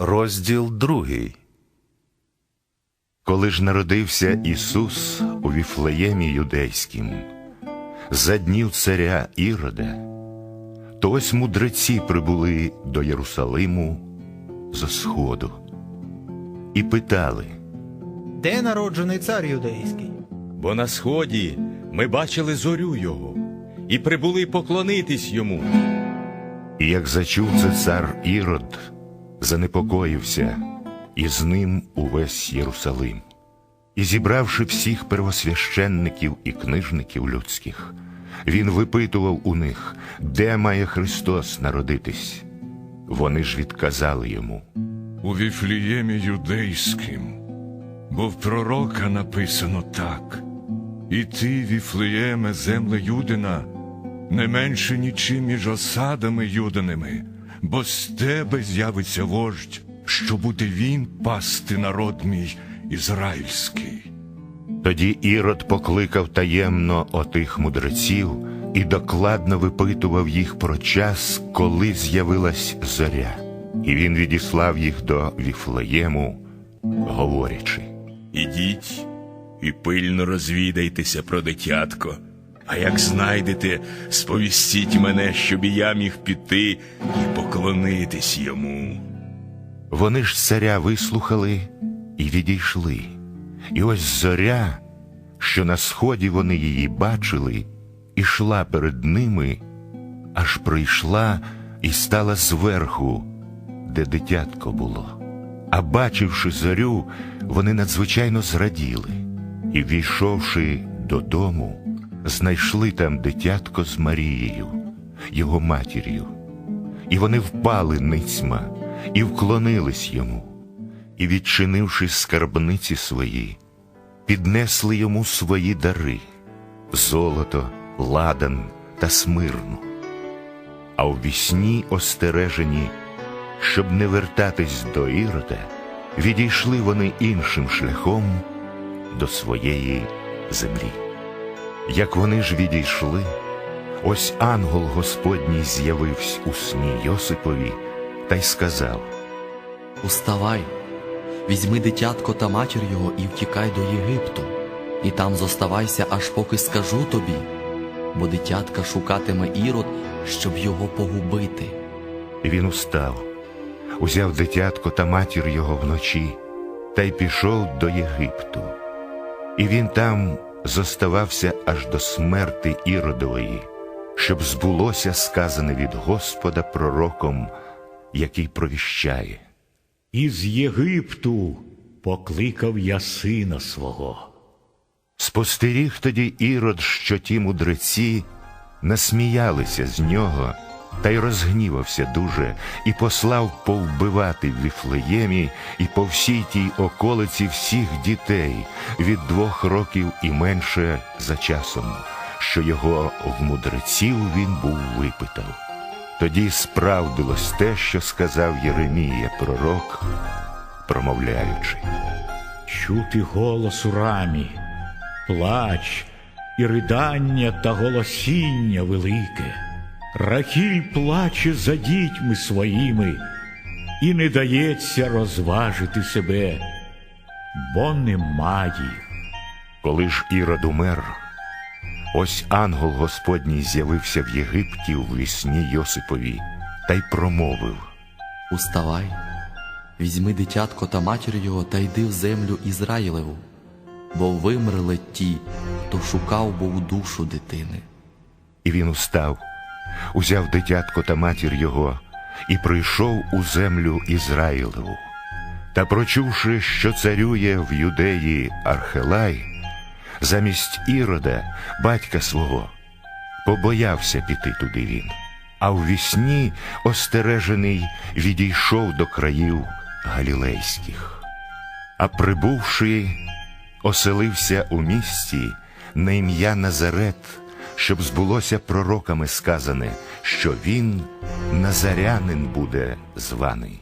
Розділ другий. Коли ж народився Ісус у Віфлеємі юдейськім, за днів царя Ірода, то ось мудреці прибули до Єрусалиму зо сходу і питали, Де народжений цар юдейський? Бо на сході ми бачили зорю його і прибули поклонитись йому. і як зачув це цар Ірод, занепокоївся, і з ним увесь Єрусалим. І зібравши всіх первосвященників і книжників людських, він випитував у них, де має Христос народитись. Вони ж відказали йому. у Віфліємі юдейським, бо в пророка написано так: І ти, Віфлеєме, земле Юдина, не менше нічим між осадами юданими, бо з тебе з'явиться вождь, що буде він пасти народ мій ізраїльський. Тоді Ірод покликав таємно отих мудреців і докладно випитував їх про час, коли з'явилась зоря. І він відіслав їх до Віфлеєму, говорячи. Ідіть і пильно розвідайтеся про дитятко. А як знайдете, сповістіть мене, щоб і я міг піти і поклонитись йому. Вони ж царя вислухали і відійшли. І ось зоря, що на сході вони її бачили, ішла перед ними, аж прийшла і стала зверху, де дитятко було. А бачивши зорю, вони надзвичайно зраділи, і, війшовши додому, знайшли там дитятко з Марією, його матір'ю. І вони впали ницьма і вклонились йому, і, відчинивши скарбниці свої, піднесли йому свої дари золото, ладан та смирну. А у вісні остережені, щоб не вертатись до Ірода, відійшли вони іншим шляхом до своєї землі. Як вони ж відійшли, ось ангел Господній з'явився у сні Йосипові та й сказав: Уставай, візьми дитятко та матір його і втікай до Єгипту, і там зоставайся, аж поки скажу тобі, бо дитятка шукатиме ірод, щоб його погубити. І він устав, узяв дитятко та матір його вночі, та й пішов до Єгипту. І він там зоставався аж до смерти Іродової, щоб збулося сказане від Господа пророком, який провіщає. Із Єгипту покликав я сина свого. Спостеріг тоді Ірод, що ті мудреці насміялися з нього, та й розгнівався дуже, і послав повбивати в Віфлеємі і по всій тій околиці всіх дітей від двох років і менше за часом, що його в мудреців він був випитав. Тоді справдилось те, що сказав Єремія пророк, промовляючи. Чути голос у рамі, плач і ридання та голосіння велике. Рахіль плаче за дітьми своїми і не дається розважити себе, бо немає. їх. Коли ж Ірод умер, ось ангел Господній з'явився в Єгипті у вісні Йосипові та й промовив. Уставай, візьми дитятко та матір його та йди в землю Ізраїлеву, бо вимерли ті, хто шукав був душу дитини. І він устав, узяв дитятко та матір його і прийшов у землю Ізраїлеву. Та прочувши, що царює в юдеї Архелай, замість Ірода, батька свого, побоявся піти туди він, а в вісні остережений відійшов до країв галілейських. А прибувши, оселився у місті на ім'я Назарет, щоб збулося пророками сказане, що він назарянин буде званий.